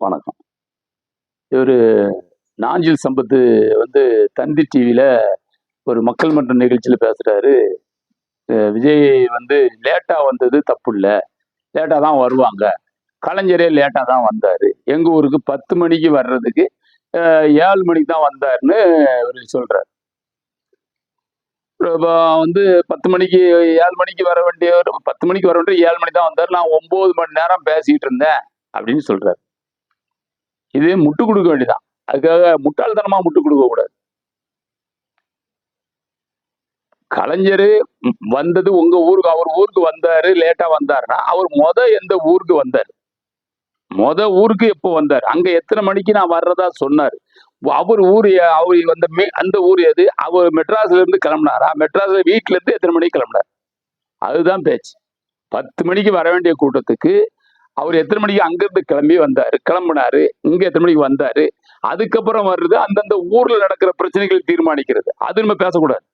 வணக்கம். இவர் நாஞ்சில் சம்பத்து வந்து தந்தி டிவியில் ஒரு மக்கள் மன்ற நிகழ்ச்சியில் பேசுகிறாரு விஜய் வந்து லேட்டாக வந்தது தப்பு இல்லை லேட்டாக தான் வருவாங்க. கலைஞரே லேட்டாக தான் வந்தார். எங்கள் ஊருக்கு பத்து மணிக்கு வர்றதுக்கு ஏழு மணிக்கு தான் வந்தாருன்னு அவர் சொல்கிறார் வந்து பத்து மணிக்கு ஏழு மணிக்கு வர வேண்டிய பத்து மணிக்கு வர வேண்டிய ஏழு மணி தான் வந்தார். நான் ஒம்பது மணி நேரம் பேசிக்கிட்டு இருந்தேன் அப்படின்னு சொல்கிறார் இது முட்டு கொடுக்க வேண்டியதான் அதுக்காக முட்டாள்தனமா முட்டு கொடுக்க கூடாது. கலைஞர் வந்தது உங்க ஊருக்கு அவர் ஊருக்கு வந்தாரு லேட்டா வந்தாருன்னா அவர் மொத எந்த ஊருக்கு வந்தார்? மொத ஊருக்கு எப்போ வந்தார்? அங்க எத்தனை மணிக்கு நான் வர்றதா சொன்னார். அவர் ஊர் அவர் வந்த அந்த ஊர் எது? அவர் மெட்ராஸ்ல இருந்து கிளம்பினாரா? மெட்ராஸ்ல வீட்டுல இருந்து எத்தனை மணிக்கு கிளம்பினார்? அதுதான் பேச்சு. பத்து மணிக்கு வர வேண்டிய கூட்டத்துக்கு அவர் எத்தனை மணிக்கு அங்கிருந்து கிளம்பி வந்தாரு? கிளம்புனாரு. இங்க எத்தனை மணிக்கு வந்தாரு? அதுக்கப்புறம் வர்றது அந்தந்த ஊர்ல நடக்கிற பிரச்சனைகள் தீர்மானிக்கிறது. அது நம்ம பேசக்கூடாது.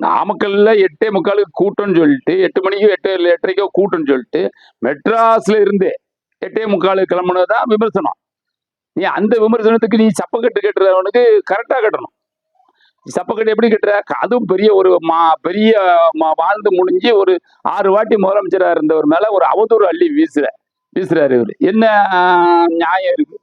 நாமக்கல்ல எட்டே முக்காலுக்கு கூட்டம்னு சொல்லிட்டு எட்டு மணிக்கு எட்டு எட்டரைக்கோ கூட்டம்னு சொல்லிட்டு மெட்ராஸ்ல இருந்தே எட்டே முக்காலுக்கு கிளம்புனதுதான் விமர்சனம். நீ அந்த விமர்சனத்துக்கு நீ சப்பக்கட்டு கட்டுறவனுக்கு கரெக்டா கட்டணும். சப்பக்கட்டு எப்படி கட்டுற? அதுவும் பெரிய ஒரு மா பெரிய மா- வாழ்ந்து முடிஞ்சு ஒரு ஆறு வாட்டி முதலமைச்சரா இருந்தவர் மேல ஒரு அவதூறு அள்ளி வீசுற வீசுறாரு இவரு. என்ன நியாயம் இருக்கு?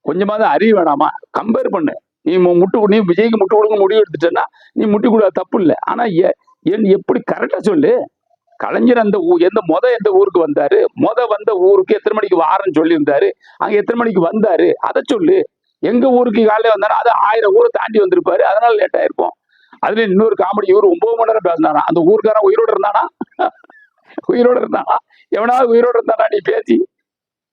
கொஞ்சமாவது அறிவு வேணாமா? கம்பேர் பண்ணு. நீ மு- முட்டு நீ விஜய்க்கு முட்டு கொடுக்க முடிவு எடுத்துட்டேன்னா நீ முட்டி கொடுக்க தப்பு இல்லை. ஆனா என் எப்படி கரெக்டா சொல்லு? கலைஞர் அந்த ஊ- எந்த மொத எந்த ஊருக்கு வந்தாரு? முத வந்த ஊருக்கு எத்தனை மணிக்கு வாரன்னு சொல்லியிருந்தாரு. அங்க எத்தனை மணிக்கு வந்தாரு? அதை சொல்லு. எங்க ஊருக்கு காலையில வந்தாரா அது ஆயிரம் ஊரை தாண்டி வந்திருப்பாரு. அதனால லேட் ஆயிருப்போம். அதுல இன்னொரு காமெடி இவர் ஒன்பது மணி நேரம் பேசினாரா அந்த ஊருக்காரன் உயிரோடு இருந்தானா? உயிரோட இருந்தானா? எவனாவது உயிரோடு இருந்தானா நீ பேசி?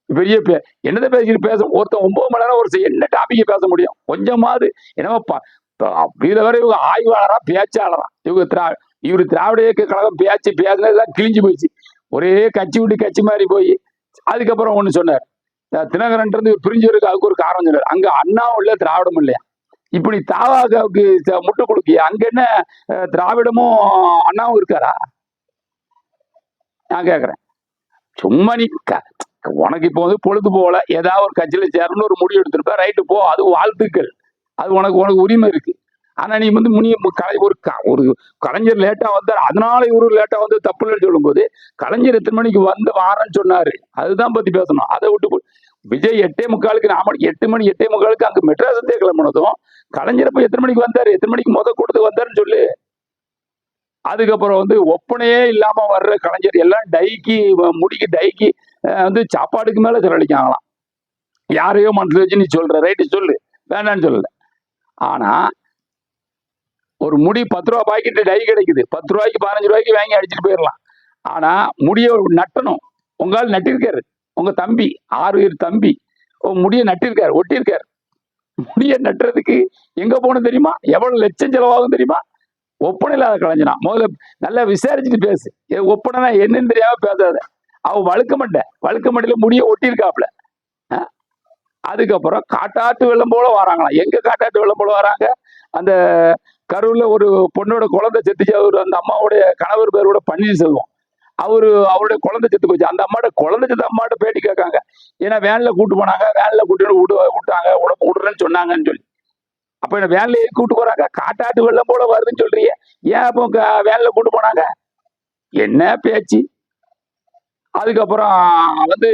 பெரிய பே என்னதை பேசிட்டு பேச ஒருத்தன் ஒன்பது மணி நேரம் ஒரு என்ன டாபிக் பேச முடியும்? கொஞ்சமாவது என்னமோ ப- இதுல வரை இவங்க ஆய்வாளரா பேச்சாளரா. இவங்க திரா இவர் திராவிட இயக்க கழகம் பேச்சு பேசினதுலாம் கிழிஞ்சு போயிடுச்சு. ஒரே கட்சி விட்டு கட்சி மாதிரி போய் அதுக்கப்புறம் ஒன்று சொன்னார். தினகரன் இருந்து இவர் பிரிஞ்சவருக்கு அதுக்கு ஒரு காரணம் சொன்னார் அங்க அண்ணாவும் இல்ல திராவிடமும் இல்லையா? இப்படி தாவாக்காவுக்கு முட்டு கொடுக்கிய அங்க என்ன திராவிடமும் அண்ணாவும் இருக்காரா? நான் கேக்குறேன். சும்மா நீ உனக்கு இப்போ வந்து பொழுது போல ஏதாவது ஒரு கட்சியில சேரணும்னு ஒரு முடிவு எடுத்திருப்ப ரைட்டு போ அது வாழ்த்துக்கள். அது உனக்கு உனக்கு உரிமை இருக்கு. ஆனா நீ வந்து முனிய மு- கலை- ஒரு க- ஒரு கலைஞர் லேட்டா வந்தார். அதனால இவரு லேட்டா வந்து தப்பு இல்லைன்னு சொல்லும்போது கலைஞர் எத்தனை மணிக்கு வந்து வாரேன்னு சொன்னாரு. அதுதான் பத்தி பேசணும். அதை விட்டு விஜய் எட்டே முக்காலுக்கு நாம எட்டு மணி எட்டே முக்காலுக்கு அங்க மெட்ராஸ் கிளம்பினதும் கலைஞர் போய் எத்தனை மணிக்கு வந்தாரு? எத்தனை மணிக்கு முத கூட்டத்துக்கு வந்தாருன்னு சொல்லு. அதுக்கப்புறம் வந்து ஒப்பனையே இல்லாம வர்ற கலைஞர் எல்லாம் டைக்கு வ- முடிக்கு டைக்கு வந்து சாப்பாடுக்கு மேல செலவழிக்காங்களாம் யாரையோ மனசுல வச்சு நீ சொல்ற. ரைட்டு சொல்லு. வேண்டாம்னு சொல்லல. ஆனா ஒரு முடி பத்து ரூபா பாக்கெட்டு டை கிடைக்குது. பத்து ரூபாய்க்கு பதினஞ்சு ரூபாய்க்கு வாங்கி அடிச்சுட்டு போயிடலாம் ஆனா முடிய ஒரு நட்டணும். உங்களால் நட்டிருக்காரு. உங்க தம்பி ஆறு உயிர் தம்பி உன் முடிய நட்டிருக்காரு ஒட்டியிருக்காரு முடிய நட்டுறதுக்கு எங்க போகணும் தெரியுமா? எவ்வளவு லட்சம் செலவாகும் தெரியுமா? ஒப்பனை இல்லாத கலைஞனா. முதல்ல நல்லா விசாரிச்சுட்டு பேசு. ஏ, ஒப்பனைனா என்னன்னு தெரியாம பேசாத. அவ வழுக்க மண்டை. வழுக்க மண்டையில முடிய ஒட்டியிருக்காப்ல அதுக்கப்புறம் காட்டாட்டு வெள்ளம் போல வராங்களாம். எங்க காட்டாட்டு வெள்ளம் போல வராங்க? அந்த கரூரில் ஒரு பொண்ணோட குழந்தை செத்துச்சு. அவர் அந்த அம்மாவுடைய கணவர் பேரோட பன்னீர்செல்வம். அவரு அவருடைய குழந்தை செத்து போச்சு. அந்த அம்மாட்ட குழந்தை செத்து அம்மாட்ட பேட்டி கேட்காங்க. ஏன்னா வேன்ல கூட்டு போனாங்க. வேன்ல கூட்டு விடு விட்டாங்க. உனக்கு விடுறேன்னு சொன்னாங்கன்னு சொல்லி. அப்ப என்ன வேன்ல ஏறி கூட்டு போறாங்க? காட்டாட்டு வெள்ளம் போல வருதுன்னு சொல்றீங்க. ஏன் அப்போ வேனில் வேன்ல கூட்டு போனாங்க? என்ன பேச்சு? அதுக்கப்புறம் வந்து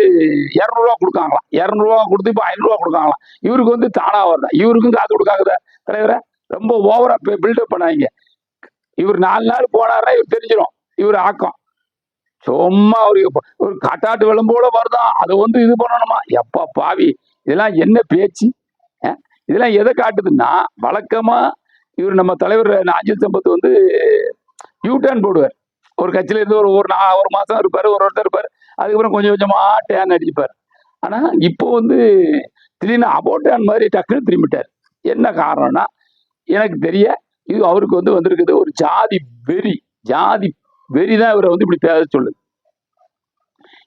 இரநூறுவா கொடுக்காங்களாம். இரநூறுவா கொடுத்து இப்போ ஐநூறுரூவா கொடுக்காங்களாம். இவருக்கு வந்து தானா வரணும். இவருக்கும் காசு கொடுக்காங்க தலைவரை. ரொம்ப ஓவரா பில்டப் பண்ணாங்க இவர் நாலு நாள் போனாருன்னா இவர் தெரிஞ்சிடும் இவர் ஆக்கம். சும்மா ஒரு ஒரு காட்டாட்டு விளம்போட வருதான். அதை வந்து இது பண்ணணுமா? எப்பா பாவி. இதெல்லாம் என்ன பேச்சு? இதெல்லாம் எதை காட்டுதுன்னா வழக்கமா இவர் நம்ம தலைவர் அஜித் சம்பத் வந்து யூ போடுவார். ஒரு கட்சியில இருந்து ஒரு ஒரு நா ஒரு மாசம் இருப்பாரு ஒரு வருஷம் இருப்பாரு. அதுக்கப்புறம் கொஞ்சம் கொஞ்சமா டேன் அடிச்சுப்பார். ஆனா இப்போ வந்து திடீர்னு அபோட்டான் மாதிரி டக்குன்னு திரும்பிட்டார். என்ன காரணம்னா எனக்கு தெரிய இது அவருக்கு வந்து வந்திருக்குது ஒரு ஜாதி வெறி ஜாதி வெறி தான் இவரை வந்து இப்படி பேச சொல்லுது.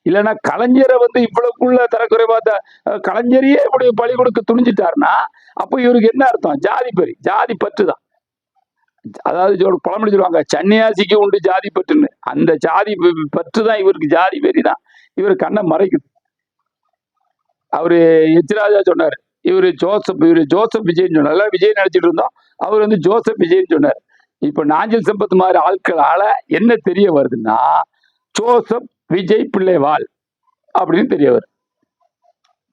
இல்லைன்னா கலைஞரை வந்து இவ்வளவுக்குள்ள தரக்குறைவா த- கலைஞரையே இப்படி பழி கொடுக்க துணிஞ்சிட்டாருன்னா அப்போ இவருக்கு என்ன அர்த்தம்? ஜாதி பெரி ஜாதி பற்று தான் அதாவது ஒரு பழமொழி சொல்லுவாங்க சன்னியாசிக்கு உண்டு ஜாதி பற்றுன்னு. அந்த ஜாதி பற்று தான் இவருக்கு ஜாதி வெறி தான் இவர் கண்ணை மறைக்குது. அவரு எச்ராஜா சொன்னார் இவர் ஜோசப் இவர் ஜோசப் விஜய்னு சொன்னார். விஜய் நினைச்சிட்டு இருந்தோம். அவர் வந்து ஜோசப் விஜய்னு சொன்னார். இப்போ நாஞ்சில் சம்பத் மாதிரி ஆட்களால் என்ன தெரிய வருதுன்னா ஜோசப் விஜய் பிள்ளைவாள் அப்படின்னு தெரிய வரும்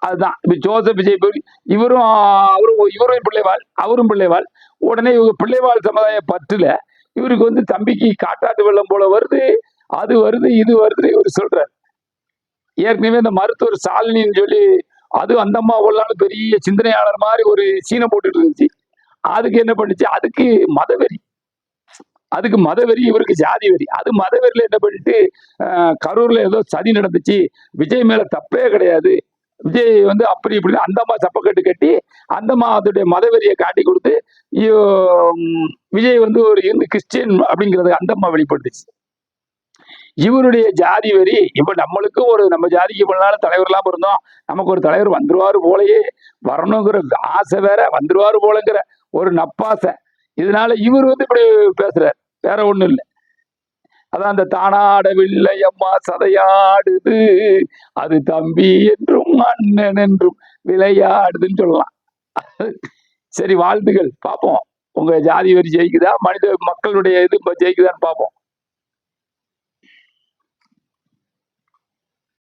அதுதான். இப்போ ஜோசப் விஜய் இவரும் அவரும் இவரும் பிள்ளைவாள் அவரும் பிள்ளைவாள். உடனே இவங்க பிள்ளைவாள் சமுதாய பற்றுல. இவருக்கு வந்து தம்பிக்கு காட்டாட்டு வெள்ளம் போல வருது அது வருது இது வருதுன்னு இவர் சொல்றாரு. ஏற்கனவே இந்த மருத்துவர் சாலினின்னு சொல்லி அது அந்த அம்மா உள்ளாலும் பெரிய சிந்தனையாளர் மாதிரி ஒரு சீனை போட்டுட்டு இருந்துச்சு. அதுக்கு என்ன பண்ணுச்சு? அதுக்கு மதவெறி. அதுக்கு மதவெறி இவருக்கு ஜாதி வெறி. அது மதவெறியில என்ன பண்ணிட்டு கரூர்ல ஏதோ சதி நடந்துச்சு. விஜய் மேல தப்பே கிடையாது. விஜய் வந்து அப்படி இப்படி அந்தம்மா சப்பக்கட்டு கட்டி அந்தம்மா அதோடைய மதவெறியை காட்டி கொடுத்து ஐயோ, விஜய் வந்து ஒரு இந்து கிறிஸ்டியன் அப்படிங்கிறது அந்தம்மா வெளிப்படுத்துச்சு. இவருடைய ஜாதி வரி இப்ப நம்மளுக்கும் ஒரு நம்ம ஜாதிக்கு இவ்வளவு நாள் தலைவர்லாம் இருந்தோம். நமக்கு ஒரு தலைவர் வந்துருவாரு போலயே வரணுங்கிற ஆசை வேற வந்துருவாரு போலங்கிற ஒரு நப்பாசை. இதனால இவர் வந்து இப்படி பேசுறாரு. வேற ஒண்ணும் இல்லை. அதான் அந்த தானாடவில்லை அம்மா சதையாடுது. அது தம்பி என்றும் அண்ணன் என்றும் விளையாடுதுன்னு சொல்லலாம். சரி வாழ்த்துகள் பார்ப்போம் உங்க ஜாதி வரி ஜெயிக்குதா? மனித மக்களுடைய இது ஜெயிக்குதான்னு பார்ப்போம்